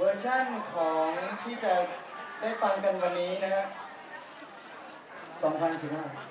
เวอร์ชั่นของที่จะได้ฟังกันวันนี้นะฮะ2015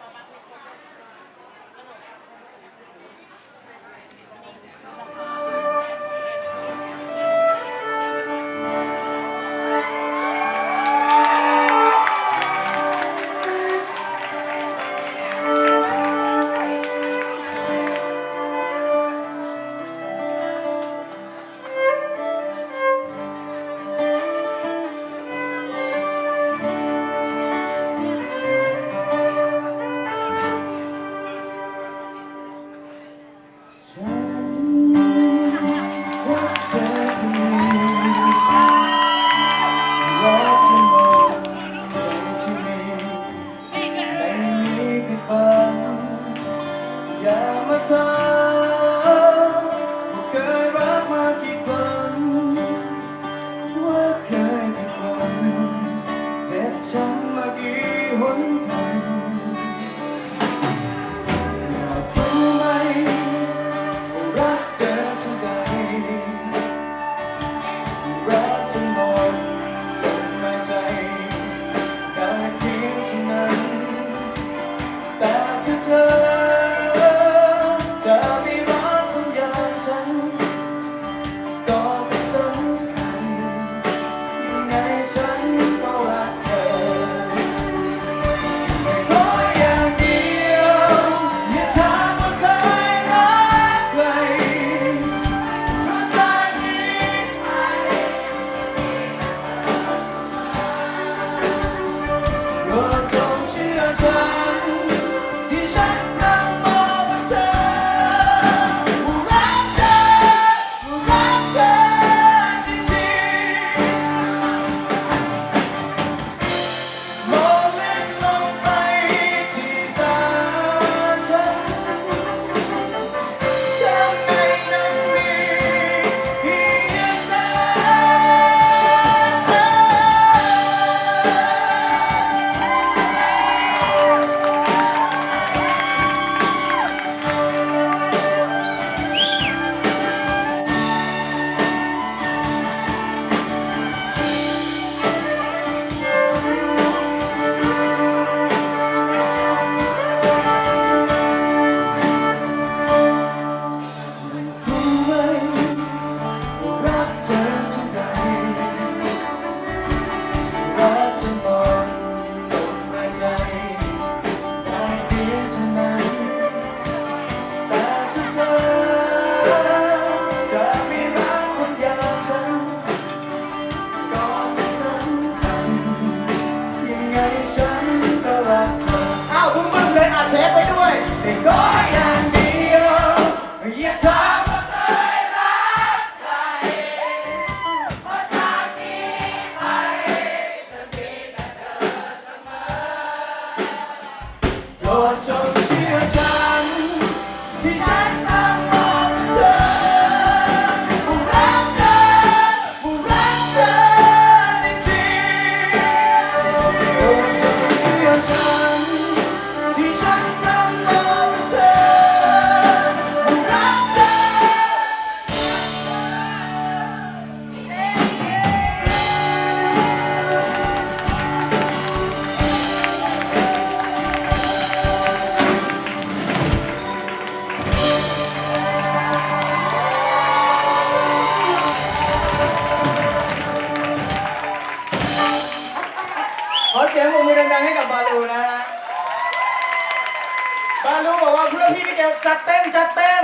hun Lord, so รู้บอกว่าเพื่อนพี่เด็กจัดเต็มจัดเต็ม